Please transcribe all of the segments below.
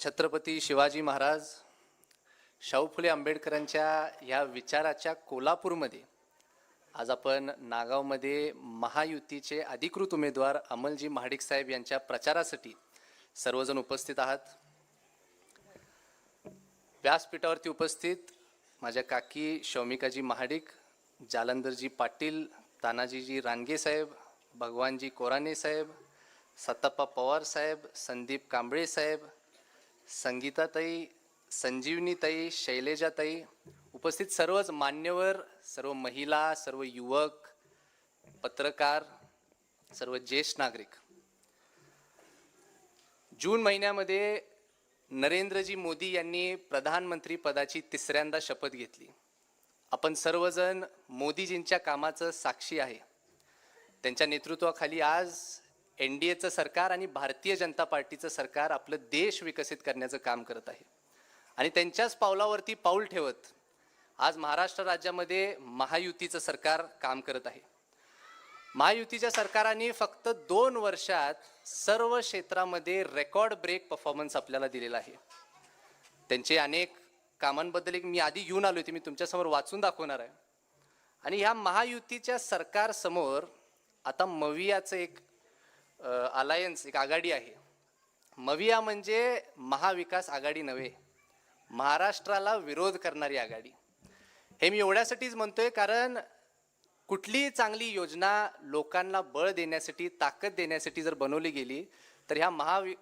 छत्रपती शिवाजी महाराज शाहू फुले आंबेडकरांच्या या विचाराच्या कोल्हापूरमध्ये आज आपण नागावमध्ये महायुतीचे अधिकृत उमेदवार अमलजी महाडिक साहेब यांच्या प्रचारासाठी सर्वजण उपस्थित आहात. व्यासपीठावरती उपस्थित माझ्या काकी शौमिकाजी महाडिक जालंधरजी पाटील तानाजीजी रानगे साहेब भगवानजी कोराणे साहेब सत्ताप्पा पवार साहेब संदीप कांबळे साहेब संगीताताई संजीवनीताई शैलेजाताई उपस्थित सर्वच मान्यवर सर्व महिला सर्व युवक पत्रकार सर्व ज्येष्ठ नागरिक. जून महिन्यामध्ये नरेंद्रजी मोदी यांनी प्रधानमंत्री पदाची तिसऱ्यांदा शपथ घेतली. आपण सर्वजण मोदीजींच्या कामाचं साक्षी आहे. त्यांच्या नेतृत्वाखाली आज एन डी एचं सरकार आणि भारतीय जनता पार्टीचं सरकार आपलं देश विकसित करण्याचं काम करत आहे. आणि त्यांच्याच पावलावरती पाऊल ठेवत आज महाराष्ट्र राज्यामध्ये महायुतीचं सरकार काम करत आहे. महायुतीच्या सरकाराने फक्त दोन वर्षात सर्व क्षेत्रामध्ये रेकॉर्ड ब्रेक परफॉर्मन्स आपल्याला दिलेला आहे. त्यांचे अनेक कामांबद्दल एक मी आधी घेऊन आलो होते मी तुमच्यासमोर वाचून दाखवणार आहे. आणि ह्या महायुतीच्या सरकारसमोर आता मवियाचं एक अलायन्स एक आघाडी आहे. मविया म्हणजे महाविकास आघाडी नव्हे महाराष्ट्राला विरोध करणारी आघाडी. हे मी एवढ्यासाठीच म्हणतोय कारण कुठलीही चांगली योजना लोकांना बळ देण्यासाठी ताकद देण्यासाठी जर बनवली गेली तर ह्या महावि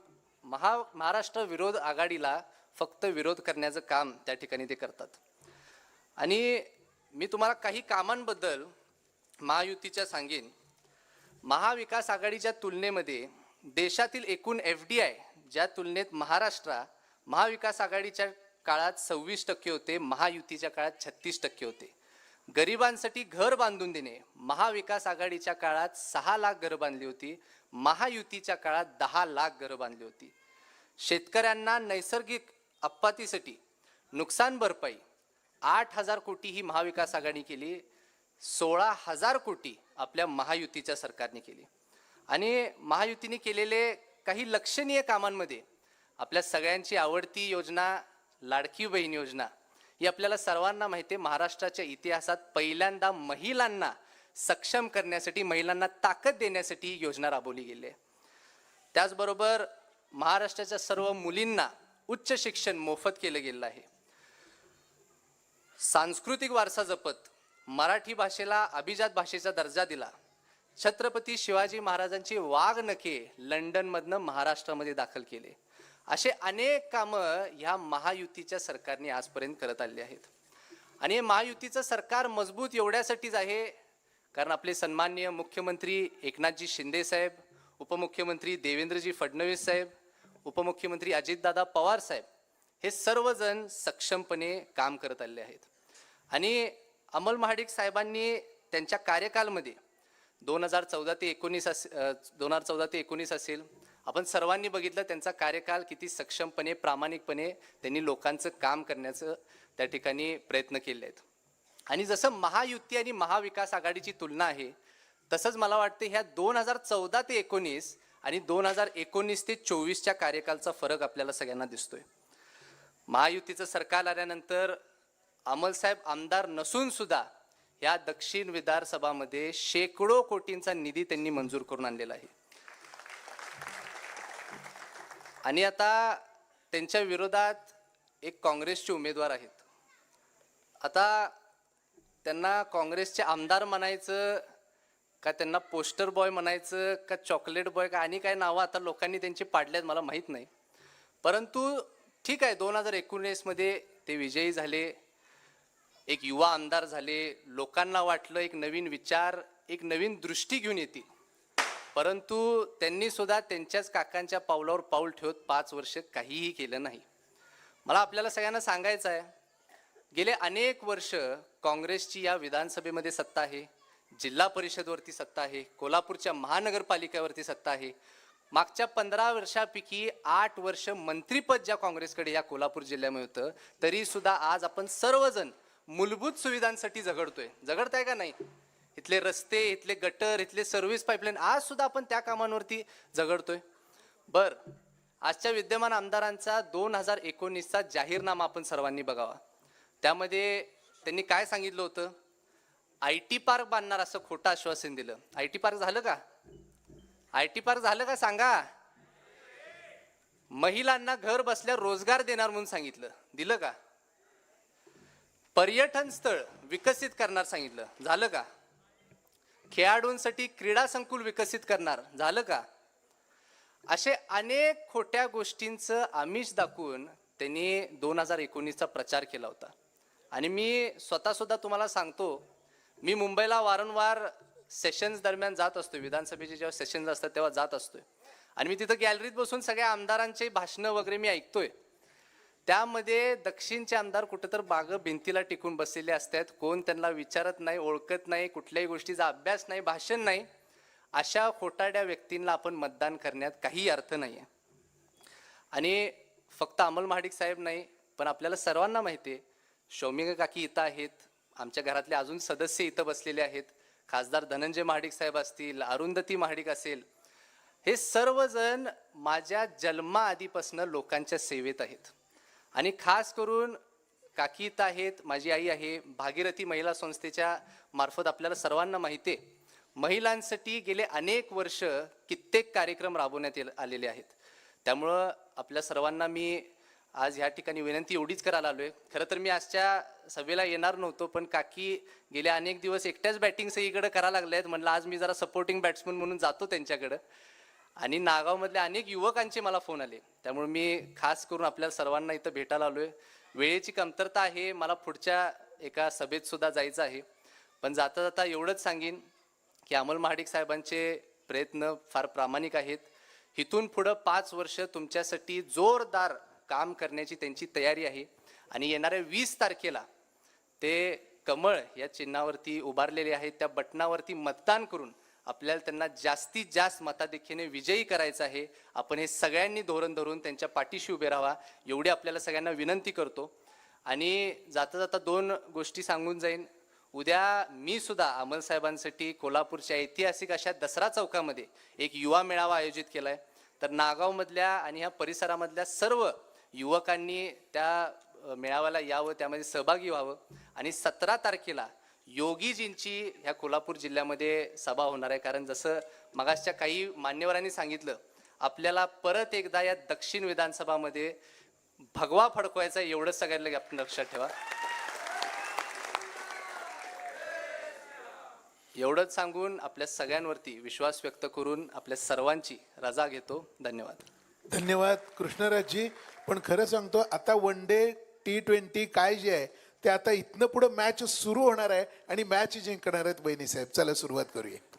महा महाराष्ट्र विरोध आघाडीला फक्त विरोध करण्याचं काम त्या ठिकाणी ते करतात. आणि मी तुम्हाला काही कामांबद्दल महायुतीच्या सांगेन. महाविकास आघाडीच्या तुलनेमध्ये देशातील एकूण एफ डी आय ज्या तुलनेत महाराष्ट्र महाविकास आघाडीच्या काळात सव्वीस टक्के होते महायुतीच्या काळात छत्तीस टक्के होते. गरिबांसाठी घर बांधून देणे महाविकास आघाडीच्या काळात सहा लाख घरं बांधली होती महायुतीच्या काळात दहा लाख घरं बांधली होती. शेतकऱ्यांना नैसर्गिक आपत्तीसाठी नुकसान भरपाई आठ हजार कोटी ही महाविकास आघाडी केली सोळा हजार कोटी आपल्या महायुतीच्या सरकारने केली. आणि महायुतीने केलेले काही लक्षणीय कामांमध्ये आपल्या सगळ्यांची आवडती योजना लाडकी बहीण योजना ही आपल्याला सर्वांना माहिती आहे महाराष्ट्राच्या इतिहासात पहिल्यांदा महिलांना सक्षम करण्यासाठी महिलांना ताकद देण्यासाठी ही योजना राबवली गेली आहे. त्याचबरोबर महाराष्ट्राच्या सर्व मुलींना उच्च शिक्षण मोफत केलं गेलं आहे. सांस्कृतिक वारसा जपत मराठी भाषेला अभिजात भाषेचा दर्जा दिला. छत्रपती शिवाजी महाराजांची वाघनखे लंडनमधनं महाराष्ट्रामध्ये दाखल केले. असे अनेक कामं ह्या महायुतीच्या सरकारने आजपर्यंत करत आले आहेत. आणि हे महायुतीचं सरकार मजबूत एवढ्यासाठीच आहे कारण आपले सन्माननीय मुख्यमंत्री एकनाथजी शिंदे साहेब उपमुख्यमंत्री देवेंद्रजी फडणवीस साहेब उपमुख्यमंत्री अजितदादा पवार साहेब हे सर्वजण सक्षमपणे काम करत आले आहेत. आणि अमल महाडिक साहेबांनी त्यांच्या कार्यकालमध्ये दोन हजार चौदा ते एकोणीस अस दोन हजार चौदा ते एकोणीस असेल आपण सर्वांनी बघितलं त्यांचा कार्यकाल किती सक्षमपणे प्रामाणिकपणे त्यांनी लोकांचं काम करण्याचं त्या ठिकाणी प्रयत्न केले आहेत. आणि जसं महायुती आणि महाविकास आघाडीची तुलना आहे तसंच मला वाटतं ह्या दोन हजार चौदा ते एकोणीस आणि दोन हजार एकोणीस ते चोवीसच्या कार्यकालचा फरक आपल्याला सगळ्यांना दिसतोय. महायुतीचं सरकार आल्यानंतर अमलसाहेब आमदार नसून सुद्धा या दक्षिण विधानसभामध्ये शेकडो कोटींचा निधी त्यांनी मंजूर करून आणलेला आहे. आणि आता त्यांच्या विरोधात एक काँग्रेसचे उमेदवार आहेत. आता त्यांना काँग्रेसचे आमदार म्हणायचं का त्यांना पोस्टर बॉय म्हणायचं का चॉकलेट बॉय का आणि काय नावं आता लोकांनी त्यांची पाडल्यात मला माहीत नाही. परंतु ठीक आहे दोन हजार एकोणीसमध्ये ते विजयी झाले. एक युवा आमदार झाले लोकांना वाटलं एक नवीन विचार एक नवीन दृष्टी घेऊन येतील. परंतु त्यांनी सुद्धा त्यांच्याच काकांच्या पावलावर पाऊल ठेवत पाच वर्ष काहीही केलं नाही. मला आपल्याला सगळ्यांना सांगायचं आहे गेले अनेक वर्ष काँग्रेसची या विधानसभेमध्ये सत्ता आहे जिल्हा परिषदवरती सत्ता आहे कोल्हापूरच्या महानगरपालिकेवरती सत्ता आहे. मागच्या पंधरा वर्षापैकी आठ वर्ष मंत्रीपद ज्या काँग्रेसकडे या कोल्हापूर जिल्ह्यामध्ये होतं तरीसुद्धा आज आपण सर्वजण मूलभूत सुविधांसाठी झगडतोय. झगडताय का नाही? इथले रस्ते इथले गटर इथले सर्व्हिस पाईपलाईन आज सुद्धा आपण त्या कामांवरती झगडतोय. बर आजच्या विद्यमान आमदारांचा दोन हजार एकोणीसचा जाहीरनामा आपण सर्वांनी बघावा. त्यामध्ये त्यांनी काय सांगितलं होतं? आय टी पार्क बांधणार असं खोटं आश्वासन दिलं. आय टी पार्क झालं का? आय टी पार्क झालं का सांगा? महिलांना घर बसल्या रोजगार देणार म्हणून सांगितलं. दिलं का? पर्यटन स्थळ विकसित करणार सांगितलं. झालं का? खेळाडूंसाठी क्रीडा संकुल विकसित करणार. झालं का? असे अनेक खोट्या गोष्टींचं आमिष दाखवून त्यांनी दोन हजार एकोणीसचा प्रचार केला होता. आणि मी स्वतःसुद्धा तुम्हाला सांगतो मी मुंबईला वारंवार सेशन्स दरम्यान जात असतो विधानसभेचे जेव्हा सेशन्स असतात तेव्हा जात असतोय. आणि मी तिथं गॅलरीत बसून सगळ्या आमदारांचे भाषणं वगैरे मी ऐकतोय. त्यामध्ये दक्षिणचे आमदार कुठं तर बाग भिंतीला टिकून बसलेले असतात. कोण त्यांना विचारत नाही ओळखत नाही कुठल्याही गोष्टीचा अभ्यास नाही भाषण नाही. अशा खोटाड्या व्यक्तींना आपण मतदान करण्यात काही अर्थ नाही आहे आणि फक्त अमल महाडिक साहेब नाही पण आपल्याला सर्वांना माहिती आहे शौमिका काकी इथं आहेत आमच्या घरातले अजून सदस्य इथं बसलेले आहेत. खासदार धनंजय महाडिक साहेब असतील अरुंधती महाडिक असेल. हे सर्वजण माझ्या जन्माआधीपासनं लोकांच्या सेवेत आहेत. आणि खास करून काकी आहेत माझी आई आहे भागीरथी महिला संस्थेच्या मार्फत आपल्याला सर्वांना माहिती आहे महिलांसाठी गेले अनेक वर्ष कित्येक कार्यक्रम राबवण्यात आलेले आहेत. त्यामुळं आपल्या सर्वांना मी आज ह्या ठिकाणी विनंती एवढीच करायला आलो आहे खरं तर मी आजच्या सभेला येणार नव्हतो पण काकी गेले अनेक दिवस एकट्याच बॅटिंग सगळीकडे करायला लागले आहेत म्हणलं आज मी जरा सपोर्टिंग बॅट्समन म्हणून जातो त्यांच्याकडं. आणि नागावमधल्या अनेक युवकांचे मला फोन आले. त्यामुळे मी खास करून आपल्या सर्वांना इथं भेटायला आलो आहे वेळेची कमतरता आहे मला पुढच्या एका सभेतसुद्धा जायचं आहे. पण जाता जाता एवढंच सांगेन की अमल महाडिक साहेबांचे प्रयत्न फार प्रामाणिक आहेत. इथून पुढं पाच वर्ष तुमच्यासाठी जोरदार काम करण्याची त्यांची तयारी आहे. आणि येणाऱ्या वीस तारखेला ते कमळ या चिन्हावरती उभारलेले आहेत. त्या बटणावरती मतदान करून आपल्याला त्यांना जास्तीत जास्त मतादेखीने विजयी करायचं आहे. आपण हे सगळ्यांनी धोरण धरून त्यांच्या पाठीशी उभे राहावा एवढी आपल्याला सगळ्यांना विनंती करतो. आणि जाता जाता दोन गोष्टी सांगून जाईन. उद्या मी सुद्धा अमल साहेबांसाठी कोल्हापूरच्या ऐतिहासिक अशा दसरा चौकामध्ये एक युवा मेळावा आयोजित केला आहे तर नागावमधल्या आणि ह्या परिसरामधल्या सर्व युवकांनी त्या मेळाव्याला यावं त्यामध्ये सहभागी व्हावं. आणि सतरा तारखेला योगीजींची ह्या कोल्हापूर जिल्ह्यामध्ये सभा होणार आहे. कारण जसं मागासच्या काही मान्यवरांनी सांगितलं आपल्याला परत एकदा या दक्षिण विधानसभामध्ये भगवा फडकवायचा आहे, एवढंच सगळ्यांना आपण लक्षात ठेवा. एवढंच सांगून आपल्या सगळ्यांवरती विश्वास व्यक्त करून आपल्या सर्वांची रजा घेतो. धन्यवाद. धन्यवाद कृष्णराजजी. पण खरं सांगतो आता वन डे टी ट्वेंटी काय जे आहे ते आता इथनं पुढं मॅच सुरू होणार आहे आणि मॅच जिंकणार आहेत बहिणी साहेब. चला सुरुवात करूया.